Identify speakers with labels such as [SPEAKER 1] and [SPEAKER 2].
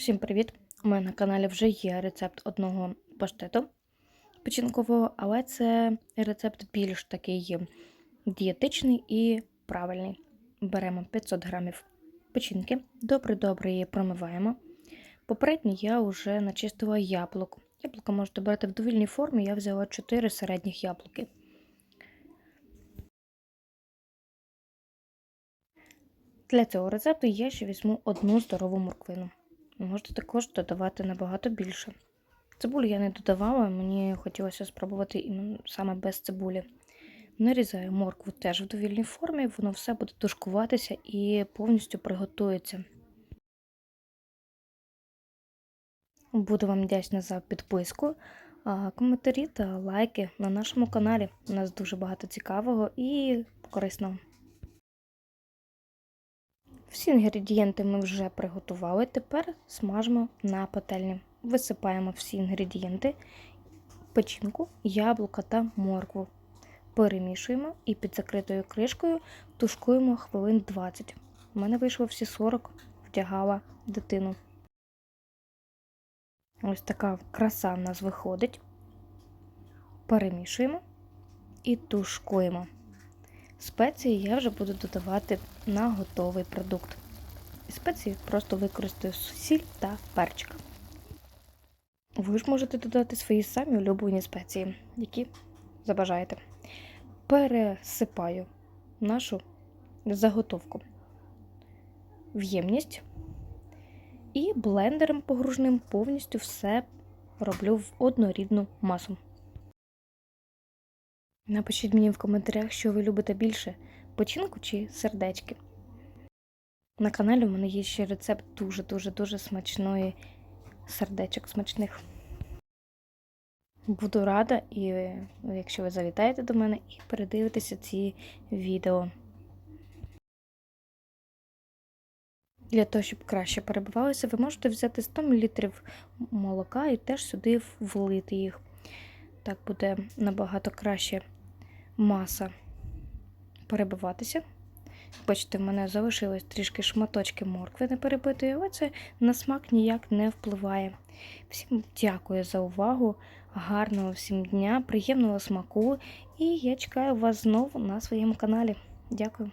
[SPEAKER 1] Всім привіт! У мене на каналі вже є рецепт одного паштету печінкового, але це рецепт більш такий дієтичний і правильний. Беремо 500 грамів печінки, добре-добре її промиваємо. Попередньо я вже начистила яблук. Яблука можете брати в довільній формі, я взяла 4 середніх яблуки. Для цього рецепту я ще візьму одну здорову морквину. Можете також додавати набагато більше. Цибулю я не додавала, мені хотілося спробувати саме без цибулі. Нарізаю моркву теж в довільній формі, воно все буде тушкуватися і повністю приготується. Буду вам вдячна за підписку, коментарі та лайки на нашому каналі. У нас дуже багато цікавого і корисного. Всі інгредієнти ми вже приготували. Тепер смажимо на пательні. Висипаємо всі інгредієнти, печінку, яблука та моркву. Перемішуємо і під закритою кришкою тушкуємо хвилин 20. У мене вийшло всі 40, втягала дитину. Ось така краса в нас виходить. Перемішуємо і тушкуємо. Спеції я вже буду додавати на готовий продукт. Спеції просто використаю сіль та перчик. Ви ж можете додати свої самі улюблені спеції, які забажаєте. Пересипаю нашу заготовку в ємність і блендером погружним повністю все роблю в однорідну масу. Напишіть мені в коментарях, що ви любите більше печінку чи сердечки. На каналі у мене є ще рецепт дуже-дуже-дуже смачної сердечок смачних. Буду рада, і якщо ви завітаєте до мене і передивитеся ці відео. Для того, щоб краще перебивалося, ви можете взяти 100 мл молока і теж сюди влити їх. Так буде набагато краще маса перебиватися. Бачите, в мене залишилось трішки шматочки моркви не перебитої, але це на смак ніяк не впливає. Всім дякую за увагу, гарного всім дня, приємного смаку, і я чекаю вас знову на своєму каналі. Дякую.